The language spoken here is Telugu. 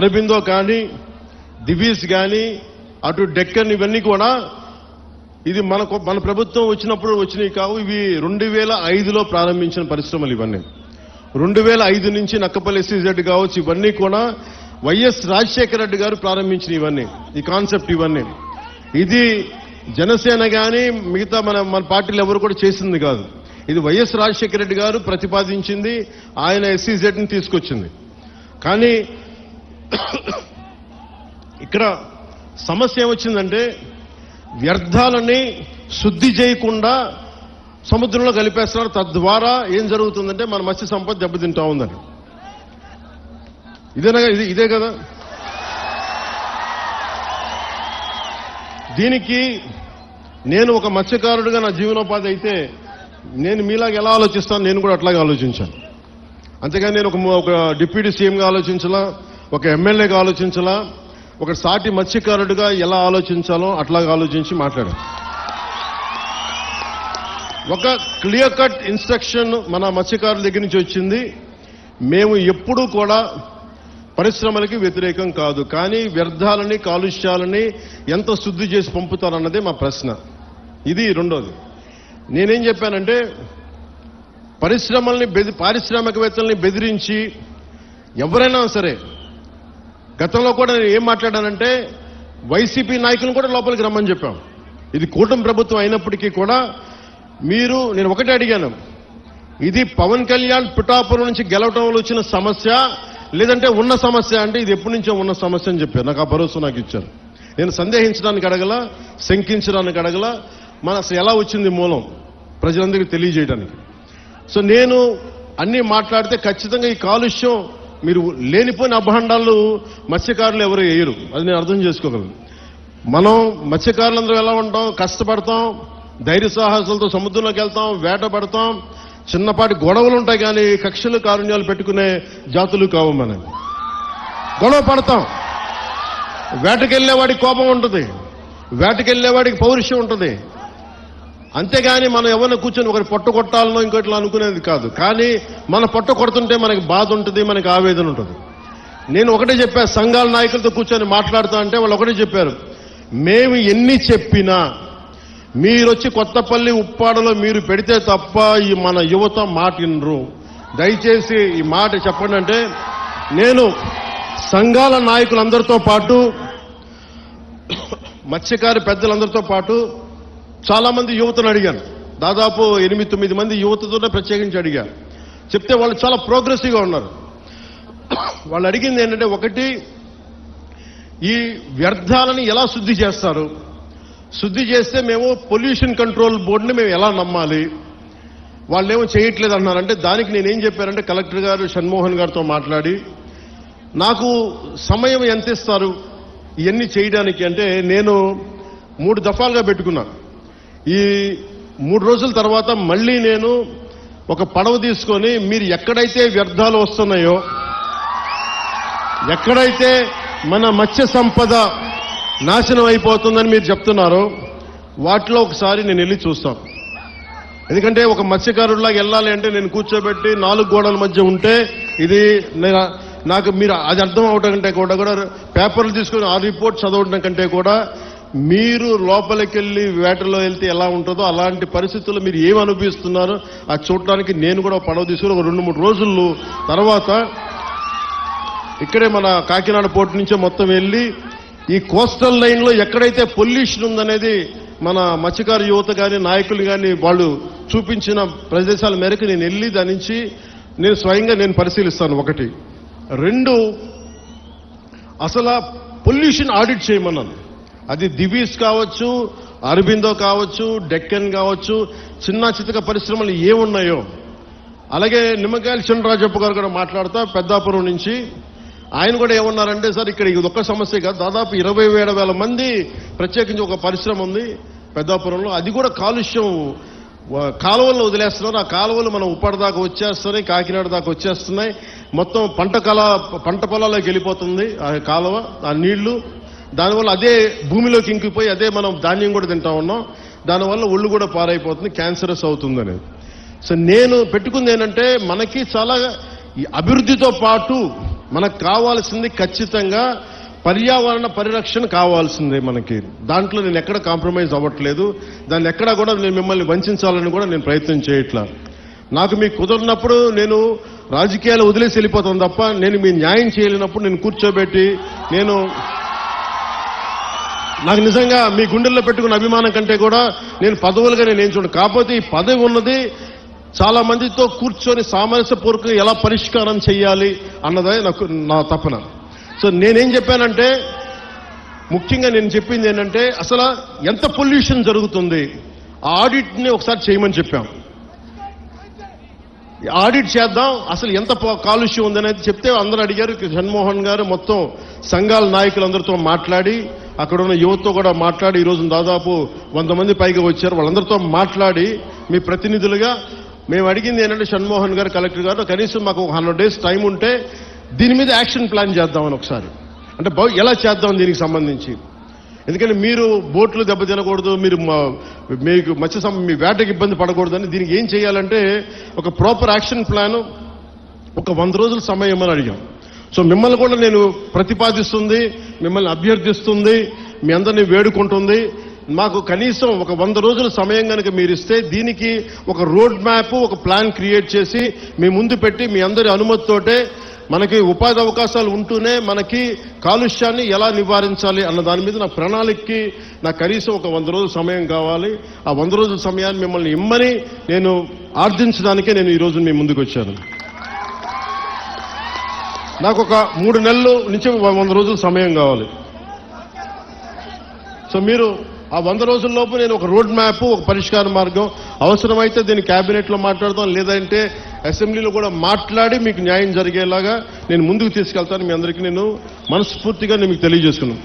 అరబిందో కానీ దివీస్ కానీ అటు డెక్కన్ ఇవన్నీ కూడా ఇది మనకు మన ప్రభుత్వం వచ్చినప్పుడు వచ్చినవి కావు. ఇవి రెండు వేల ఐదులో ప్రారంభించిన పరిశ్రమలు ఇవన్నీ. రెండు వేల ఐదు నుంచి నక్కపల్లి ఎస్సీజెడ్ కావచ్చు ఇవన్నీ కూడా వైఎస్ రాజశేఖర రెడ్డి గారు ప్రారంభించిన ఇవన్నీ ఈ కాన్సెప్ట్ ఇవన్నీ. ఇది జనసేన కానీ మిగతా మన మన పార్టీలు ఎవరు కూడా చేసింది కాదు. ఇది వైఎస్ రాజశేఖర రెడ్డి గారు ప్రతిపాదించింది ఆయన ఎస్సీజెడ్ని తీసుకొచ్చింది. కానీ ఇక్కడ సమస్య ఏమొచ్చిందంటే వ్యర్థాలని శుద్ధి చేయకుండా సముద్రంలో కలిపేస్తున్నారు. తద్వారా ఏం జరుగుతుందంటే మన మత్స్య సంపద దెబ్బతింటా ఉందని ఇదేనా ఇది? ఇదే కదా? దీనికి నేను ఒక మత్స్యకారుడిగా నా జీవనోపాధి అయితే నేను మీలాగా ఎలా ఆలోచిస్తాను? నేను కూడా అట్లాగే ఆలోచించాను. అంతేగాని నేను ఒక ఒక డిప్యూటీ సీఎంగా ఆలోచించలా. ఒక ఎమ్మెల్యేగా ఆలోచించాలా? ఒక సాటి మత్స్యకారుడిగా ఎలా ఆలోచించాలో అట్లాగా ఆలోచించి మాట్లాడారు ఒక క్లియర్ కట్ ఇన్స్ట్రక్షన్ మన మత్స్యకారుల దగ్గర నుంచి వచ్చింది. మేము ఎప్పుడూ కూడా పరిశ్రమలకి వ్యతిరేకం కాదు. కానీ వ్యర్థాలని కాలుష్యాలని ఎంత శుద్ధి చేసి పంపుతారన్నదే మా ప్రశ్న. ఇది రెండోది. నేనేం చెప్పానంటే పరిశ్రమల్ని బెది పారిశ్రామికవేత్తల్ని బెదిరించి ఎవరైనా సరే గతంలో కూడా నేను ఏం మాట్లాడానంటే వైసీపీ నాయకులను కూడా లోపలికి రమ్మని చెప్పాం. ఇది కూటమి ప్రభుత్వం అయినప్పటికీ కూడా మీరు నేను ఒకటే అడిగాను. ఇది పవన్ కళ్యాణ్ పిఠాపురం నుంచి గెలవటం వల్ల వచ్చిన సమస్య లేదంటే ఉన్న సమస్య అంటే ఇది ఎప్పటి నుంచో ఉన్న సమస్య అని చెప్పారు. నాకు ఆ భరోసా నాకు ఇచ్చారు. నేను సందేహించడానికి అడగల శంకించడానికి అడగల మన అసలు ఎలా వచ్చింది మూలం ప్రజలందరికీ తెలియజేయడానికి. సో నేను అన్ని మాట్లాడితే ఖచ్చితంగా ఈ కాలుష్యం మీరు లేనిపోయిన అభాండాలు మత్స్యకారులు ఎవరు వేయరు. అది నేను అర్థం చేసుకోగలను. మనం మత్స్యకారులందరూ ఎలా ఉంటాం? కష్టపడతాం ధైర్య సాహసాలతో సముద్రంలోకి వెళ్తాం వేట పడతాం. చిన్నపాటి గొడవలు ఉంటాయి కానీ కక్షలు కారుణ్యాలు పెట్టుకునే జాతులు కావు మనం గొడవ పడతాం. వేటకెళ్ళేవాడికి కోపం ఉంటుంది. వేటకెళ్ళేవాడికి పౌరుషం ఉంటుంది. అంతేగాని మనం ఎవరిని కూర్చొని ఒకరి పొట్ట కొట్టాలనో ఇంకోటిలో అనుకునేది కాదు. కానీ మన పొట్ట కొడుతుంటే మనకి బాధ ఉంటుంది మనకి ఆవేదన ఉంటుంది. నేను ఒకటే చెప్పాను సంఘాల నాయకులతో కూర్చొని మాట్లాడుతా అంటే వాళ్ళు ఒకటే చెప్పారు. మేము ఎన్ని చెప్పినా మీరొచ్చి కొత్తపల్లి ఉప్పాడలో మీరు పెడితే తప్ప ఈ మన యువత మాటినరు దయచేసి ఈ మాట చెప్పండి అంటే నేను సంఘాల నాయకులందరితో పాటు మత్స్యకారి పెద్దలందరితో పాటు చాలా మంది యువతను అడిగాను. దాదాపు ఎనిమిది తొమ్మిది మంది యువతతోనే ప్రత్యేకించి అడిగాను. చెప్తే వాళ్ళు చాలా ప్రోగ్రెసివ్గా ఉన్నారు. వాళ్ళు అడిగింది ఏంటంటే ఒకటి ఈ వ్యర్థాలని ఎలా శుద్ధి చేస్తారు? శుద్ధి చేస్తే మేము పొల్యూషన్ కంట్రోల్ బోర్డుని మేము ఎలా నమ్మాలి? వాళ్ళేమో చేయట్లేదు అన్నారంటే దానికి నేనేం చెప్పానంటే కలెక్టర్ గారు షణ్మోహన్ గారితో మాట్లాడి నాకు సమయం ఎంత ఇస్తారు ఇవన్నీ చేయడానికి అంటే నేను మూడు దఫాలుగా పెట్టుకున్నాను ఈ మూడు రోజుల తర్వాత మళ్ళీ నేను ఒక పడవ తీసుకొని మీరు ఎక్కడైతే వ్యర్థాలు వస్తున్నాయో ఎక్కడైతే మన మత్స్య సంపద నాశనం అయిపోతుందని మీరు చెప్తున్నారో వాటిలో ఒకసారి నేను వెళ్ళి చూస్తాను. ఎందుకంటే ఒక మత్స్యకారుడిలాగా వెళ్ళాలి అంటే నేను కూర్చోబెట్టి నాలుగు గోడల మధ్య ఉంటే ఇది నాకు మీరు అది అర్థం అవడం కంటే కూడా కూడా పేపర్లు తీసుకొని ఆ రిపోర్ట్ చదవడం కంటే కూడా మీరు లోపలికెళ్ళి వేటలో వెళ్తే ఎలా ఉంటుందో అలాంటి పరిస్థితుల్లో మీరు ఏమి అనుభవిస్తున్నారో అది చూడడానికి నేను కూడా పడవ తీసుకుని ఒక రెండు మూడు రోజులు తర్వాత ఇక్కడే మన కాకినాడ పోర్టు నుంచే మొత్తం వెళ్ళి ఈ కోస్టల్ లైన్లో ఎక్కడైతే పొల్యూషన్ ఉందనేది మన మత్స్యకార యువత కానీ నాయకులు కానీ వాళ్ళు చూపించిన ప్రదేశాల మేరకు నేను వెళ్ళి దాని నుంచి నేను స్వయంగా నేను పరిశీలిస్తాను ఒకటి. రెండు అసలు పొల్యూషన్ ఆడిట్ చేయమన్నాను. అది దివీస్ కావచ్చు అరబిందో కావచ్చు డెక్కన్ కావచ్చు చిన్న చితక పరిశ్రమలు ఏమున్నాయో. అలాగే నిమ్మకాయల చినరాజప్ప గారు కూడా మాట్లాడుతా పెద్దాపురం నుంచి. ఆయన కూడా ఏమన్నారంటే సార్ ఇక్కడ ఇది ఒక్క సమస్య కాదు. దాదాపు ఇరవై ఏడు వేల మంది ప్రత్యేకించి ఒక పరిశ్రమ ఉంది పెద్దాపురంలో. అది కూడా కాలుష్యం కాలువలు కాలువల్లో వదిలేస్తున్నారు. ఆ కాలువలు మనం ఉప్పాడ దాకా వచ్చేస్తున్నాయి కాకినాడ దాకా వచ్చేస్తున్నాయి. మొత్తం పంట కళ పంట పొలాల్లోకి వెళ్ళిపోతుంది ఆ కాలువ ఆ నీళ్ళు. దానివల్ల అదే భూమిలోకి ఇంకిపోయి అదే మనం ధాన్యం కూడా తింటా ఉన్నాం. దానివల్ల ఒళ్ళు కూడా పారైపోతుంది క్యాన్సరస్ అవుతుంది అనేది సో నేను పెట్టుకుంది ఏంటంటే మనకి చాలా అభివృద్ధితో పాటు మనకు కావాల్సింది ఖచ్చితంగా పర్యావరణ పరిరక్షణ కావాల్సిందే మనకి. దాంట్లో నేను ఎక్కడ కాంప్రమైజ్ అవ్వట్లేదు. దాన్ని ఎక్కడా కూడా నేను మిమ్మల్ని వంచాలని కూడా నేను ప్రయత్నం చేయట్లా. నాకు మీకు కుదరినప్పుడు నేను రాజకీయాలు వదిలేసి వెళ్ళిపోతాను తప్ప నేను మీ న్యాయం చేయలేనప్పుడు నేను కూర్చోబెట్టి నేను నాకు నిజంగా మీ గుండెల్లో పెట్టుకున్న అభిమానం కంటే కూడా నేను పదవులుగా నేను ఏం చూడను కాకపోతే ఈ పదవి ఉన్నది చాలా మందితో కూర్చొని సామరస్యపూర్వకంగా ఎలా పరిష్కారం చేయాలి అన్నదే నాకు నా తపన. సో నేనేం చెప్పానంటే ముఖ్యంగా నేను చెప్పింది ఏంటంటే అసలు ఎంత పొల్యూషన్ జరుగుతుంది ఆ ఆడిట్ని ఒకసారి చేయమని చెప్పాం. ఆడిట్ చేద్దాం అసలు ఎంత కాలుష్యం కాలుష్యం ఉందనేది చెప్తే అందరూ అడిగారు జన్మోహన్ గారు మొత్తం సంఘాల నాయకులందరితో మాట్లాడి అక్కడ ఉన్న యువతతో కూడా మాట్లాడి ఈరోజు దాదాపు వంద మంది పైగా వచ్చారు. వాళ్ళందరితో మాట్లాడి మీ ప్రతినిధులుగా మేము అడిగింది ఏంటంటే షణ్మోహన్ గారు కలెక్టర్ గారు కనీసం మాకు ఒక హండ్రెడ్ డేస్ టైం ఉంటే దీని మీద యాక్షన్ ప్లాన్ చేద్దామని ఒకసారి. అంటే ఎలా చేద్దాం దీనికి సంబంధించి? ఎందుకంటే మీరు బోట్లు దెబ్బ తినకూడదు మీరు మీకు మత్స్య మీ వేటకి ఇబ్బంది పడకూడదని దీనికి ఏం చేయాలంటే ఒక ప్రాపర్ యాక్షన్ ప్లాన్ ఒక వంద రోజుల సమయం అని అడిగాం. సో మిమ్మల్ని కూడా నేను ప్రతిపాదిస్తుంది మిమ్మల్ని అభ్యర్థిస్తుంది మీ అందరినీ వేడుకుంటుంది. మాకు కనీసం ఒక వంద రోజుల సమయం కనుక మీరు ఇస్తే దీనికి ఒక రోడ్ మ్యాప్ ఒక ప్లాన్ క్రియేట్ చేసి మీ ముందు పెట్టి మీ అందరి అనుమతితోటే మనకి ఉపాధి అవకాశాలు ఉంటూనే మనకి కాలుష్యాన్ని ఎలా నివారించాలి అన్న దాని మీద నా ప్రణాళికకి నాకు కనీసం ఒక వంద రోజుల సమయం కావాలి. ఆ వంద రోజుల సమయాన్ని మిమ్మల్ని ఇమ్మని నేను ఆర్థించడానికే నేను ఈ రోజు మీ ముందుకు వచ్చాను. నాకు ఒక మూడు నెలలు నుంచి వంద రోజులు సమయం కావాలి. సో మీరు ఆ వంద రోజుల్లోపు నేను ఒక రోడ్ మ్యాప్ ఒక పరిష్కార మార్గం అవసరమైతే దీన్ని క్యాబినెట్లో మాట్లాడదాం లేదంటే అసెంబ్లీలో కూడా మాట్లాడి మీకు న్యాయం జరిగేలాగా నేను ముందుకు తీసుకెళ్తాను. మీ అందరికీ నేను మనస్ఫూర్తిగా నేను మీకు తెలియజేసుకున్నాను